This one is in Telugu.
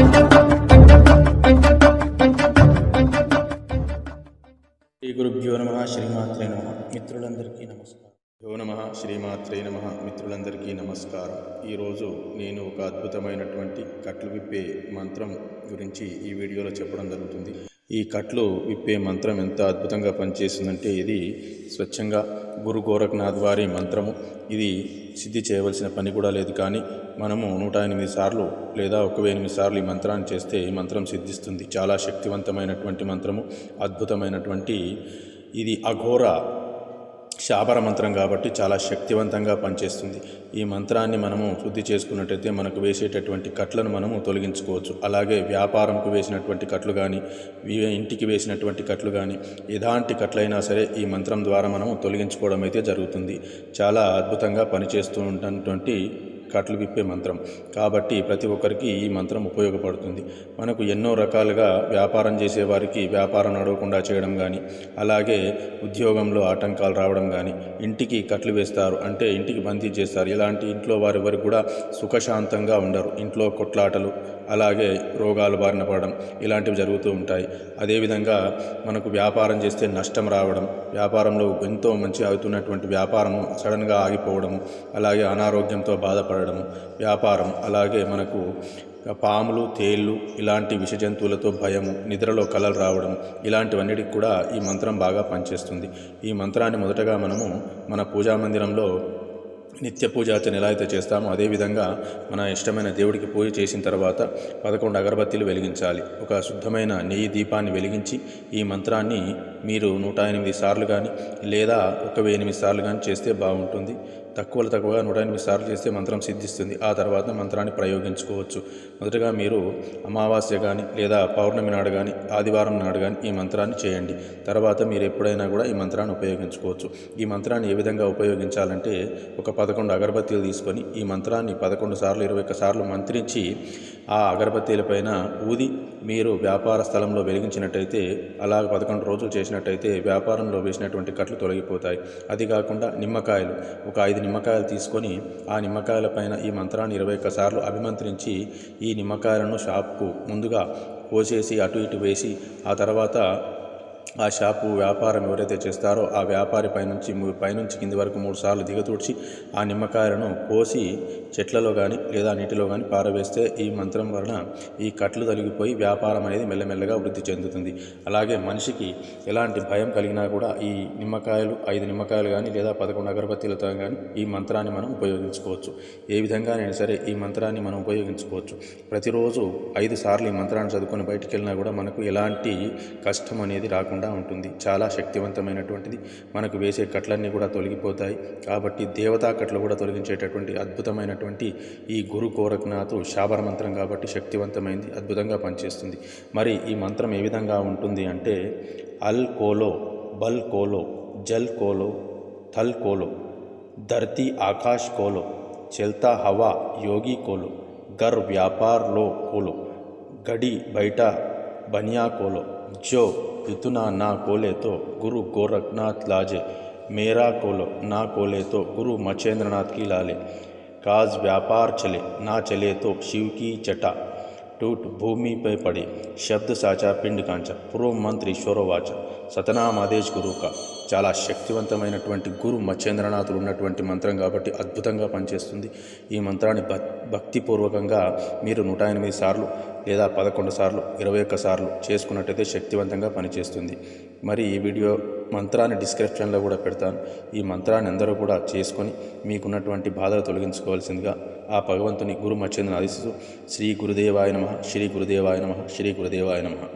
శ్రీ గురుభ్యో నమ శ్రీమాత్రే నమ. మిత్రులందరికీ నమస్కారం. యో నమ శ్రీమాత్రే నమ. మిత్రులందరికీ నమస్కారం. ఈరోజు నేను ఒక అద్భుతమైనటువంటి కట్లు విప్పే మంత్రం గురించి ఈ వీడియోలో చెప్పడం జరుగుతుంది. ఈ కట్లు విప్పే మంత్రం ఎంత అద్భుతంగా పనిచేస్తుందంటే ఇది స్వచ్ఛంగా గురు గోరఖనాథ్ వారి మంత్రము. ఇది సిద్ధి చేయవలసిన పని కూడా లేదు కానీ మనము నూట ఎనిమిది సార్లు లేదా ఒక ఎనిమిది సార్లు ఈ మంత్రాన్ని చేస్తే ఈ మంత్రం సిద్ధిస్తుంది. చాలా శక్తివంతమైనటువంటి మంత్రము అద్భుతమైనటువంటి ఇది అఘోర శాపర మంత్రం కాబట్టి చాలా శక్తివంతంగా పనిచేస్తుంది. ఈ మంత్రాన్ని మనము శుద్ధి చేసుకున్నట్టయితే మనకు వేసేటటువంటి కట్లను మనము తొలగించుకోవచ్చు. అలాగే వ్యాపారంకు వేసినటువంటి కట్లు కానీ ఇంటికి వేసినటువంటి కట్లు కానీ ఎలాంటి కట్లైనా సరే ఈ మంత్రం ద్వారా మనము తొలగించుకోవడం అయితే జరుగుతుంది. చాలా అద్భుతంగా పనిచేస్తూ ఉన్నటువంటి కట్లు విప్పే మంత్రం. కాబట్టి ప్రతి ఒక్కరికి ఈ మంత్రం ఉపయోగపడుతుంది. మనకు ఎన్నో రకాలుగా వ్యాపారం చేసేవారికి వ్యాపారం నడవకుండా చేయడం కానీ అలాగే ఉద్యోగంలో ఆటంకాలు రావడం కానీ ఇంటికి కట్లు వేస్తారు అంటే ఇంటికి బందీ చేస్తారు. ఇలాంటి ఇంట్లో వారెవరు కూడా సుఖశాంతంగా ఉండరు. ఇంట్లో కొట్లాటలు అలాగే రోగాలు బారిన పడడం ఇలాంటివి జరుగుతూ ఉంటాయి. అదేవిధంగా మనకు వ్యాపారం చేస్తే నష్టం రావడం వ్యాపారంలో ఎంతో మంచి అవుతున్నటువంటి వ్యాపారము సడన్గా ఆగిపోవడము అలాగే అనారోగ్యంతో బాధపడడం బాధపడడము వ్యాపారం అలాగే మనకు పాములు తేళ్ళు ఇలాంటి విష జంతువులతో భయము నిద్రలో కలలు రావడం ఇలాంటివన్నిటికి కూడా ఈ మంత్రం బాగా పనిచేస్తుంది. ఈ మంత్రాన్ని మొదటగా మనము మన పూజా మందిరంలో నిత్య పూజార్చన ఎలా అయితే చేస్తామో అదేవిధంగా మన ఇష్టమైన దేవుడికి పూజ చేసిన తర్వాత పదకొండు అగరబత్తీలు వెలిగించాలి. ఒక శుద్ధమైన నెయ్యి దీపాన్ని వెలిగించి ఈ మంత్రాన్ని మీరు నూట ఎనిమిది సార్లు కానీ లేదా ఒక వెయ్యి ఎనిమిది సార్లు కానీ చేస్తే బాగుంటుంది. తక్కువలు తక్కువగా నూట ఎనిమిది సార్లు చేస్తే మంత్రం సిద్ధిస్తుంది. ఆ తర్వాత మంత్రాన్ని ప్రయోగించుకోవచ్చు. మొదటగా మీరు అమావాస్య కానీ లేదా పౌర్ణమి నాడు కానీ ఆదివారం నాడు కానీ ఈ మంత్రాన్ని చేయండి. తర్వాత మీరు ఎప్పుడైనా కూడా ఈ మంత్రాన్ని ఉపయోగించుకోవచ్చు. ఈ మంత్రాన్ని ఏ విధంగా ఉపయోగించాలంటే ఒక పదకొండు అగరబత్తీలు తీసుకొని ఈ మంత్రాన్ని పదకొండు సార్లు ఇరవై ఒక్క సార్లు మంత్రించి ఆ అగరబత్తీల పైన ఊది మీరు వ్యాపార స్థలంలో వెలిగించినట్టయితే అలా పదకొండు రోజులు చేసినట్టయితే వ్యాపారంలో వేసినటువంటి కట్లు తొలగిపోతాయి. అది కాకుండా నిమ్మకాయలు. ఒక ఐదు నిమ్మకాయలు తీసుకొని ఆ నిమ్మకాయల పైన ఈ మంత్రాన్ని ఇరవై ఒక్క సార్లు అభిమంత్రించి ఈ నిమ్మకాయలను షాప్కు ముందుగా కోసేసి అటు ఇటు వేసి ఆ తర్వాత ఆ షాపు వ్యాపారం ఎవరైతే చేస్తారో ఆ వ్యాపారి పైనుంచి పైనుంచి కింది వరకు మూడు సార్లు దిగతూడ్చి ఆ నిమ్మకాయలను కోసి చెట్లలో కానీ లేదా నీటిలో కానీ పారవేస్తే ఈ మంత్రం వలన ఈ కట్లు తొలగిపోయి వ్యాపారం అనేది మెల్లమెల్లగా వృద్ధి చెందుతుంది. అలాగే మనిషికి ఎలాంటి భయం కలిగినా కూడా ఈ నిమ్మకాయలు ఐదు నిమ్మకాయలు కానీ లేదా పదకొండు అగరబత్తీలతో కానీ ఈ మంత్రాన్ని మనం ఉపయోగించుకోవచ్చు. ఏ విధంగానైనా సరే ఈ మంత్రాన్ని మనం ఉపయోగించుకోవచ్చు. ప్రతిరోజు ఐదు సార్లు ఈ మంత్రాన్ని చదువుకొని బయటికి వెళ్ళినా కూడా మనకు ఎలాంటి కష్టం అనేది రాకుండా ఉంటుంది. చాలా శక్తివంతమైనటువంటిది. మనకు వేసే కట్లన్నీ కూడా తొలగిపోతాయి. కాబట్టి దేవతా కట్లు కూడా తొలగించేటటువంటి అద్భుతమైనటువంటి ఈ గురు గోరఖనాథు శాబర మంత్రం కాబట్టి శక్తివంతమైంది అద్భుతంగా పనిచేస్తుంది. మరి ఈ మంత్రం ఏ విధంగా ఉంటుంది అంటే అల్ కోలో బల్ కోలో జల్ కోలో థల్ కోలో ధర్తి ఆకాష్ కోలో చెల్తా హవా యోగి కోలో గర్ వ్యాపార్లో కోలో గడి బయట బనియా కోలో जो इतना ना कोले तो गुरु गोरखनाथ लाजे, मेरा कोलो ना कोले तो गुरु मचेंद्रनाथ की लाले। काज व्यापार चले, ना चले तो शिव की चटा। टूट भूमि पे पड़े शब्द साचा పిండి కాంచ పూర్వ మంత్రి ఈశ్వరోవాచ సతనామాదేశ్ గురుక చాలా శక్తివంతమైనటువంటి గురు మచ్చేంద్రనాథులు ఉన్నటువంటి మంత్రం కాబట్టి అద్భుతంగా పనిచేస్తుంది ఈ మంత్రాన్ని భక్ భక్తిపూర్వకంగా మీరు నూట ఎనిమిది సార్లు లేదా పదకొండు సార్లు ఇరవై ఒక్క సార్లు చేసుకున్నట్టయితే శక్తివంతంగా పనిచేస్తుంది మరి ఈ వీడియో మంత్రాన్ని డిస్క్రిప్షన్లో కూడా పెడతాను. ఈ మంత్రాన్ని అందరూ కూడా చేసుకొని మీకున్నటువంటి బాధలు తొలగించుకోవాల్సిందిగా ఆ భగవంతుని గురు మచ్చేంద్రని ఆదిస్తూ శ్రీ గురుదేవాయ నమ శ్రీ గురుదేవాయ నమ శ్రీ గురుదేవాయ నమ.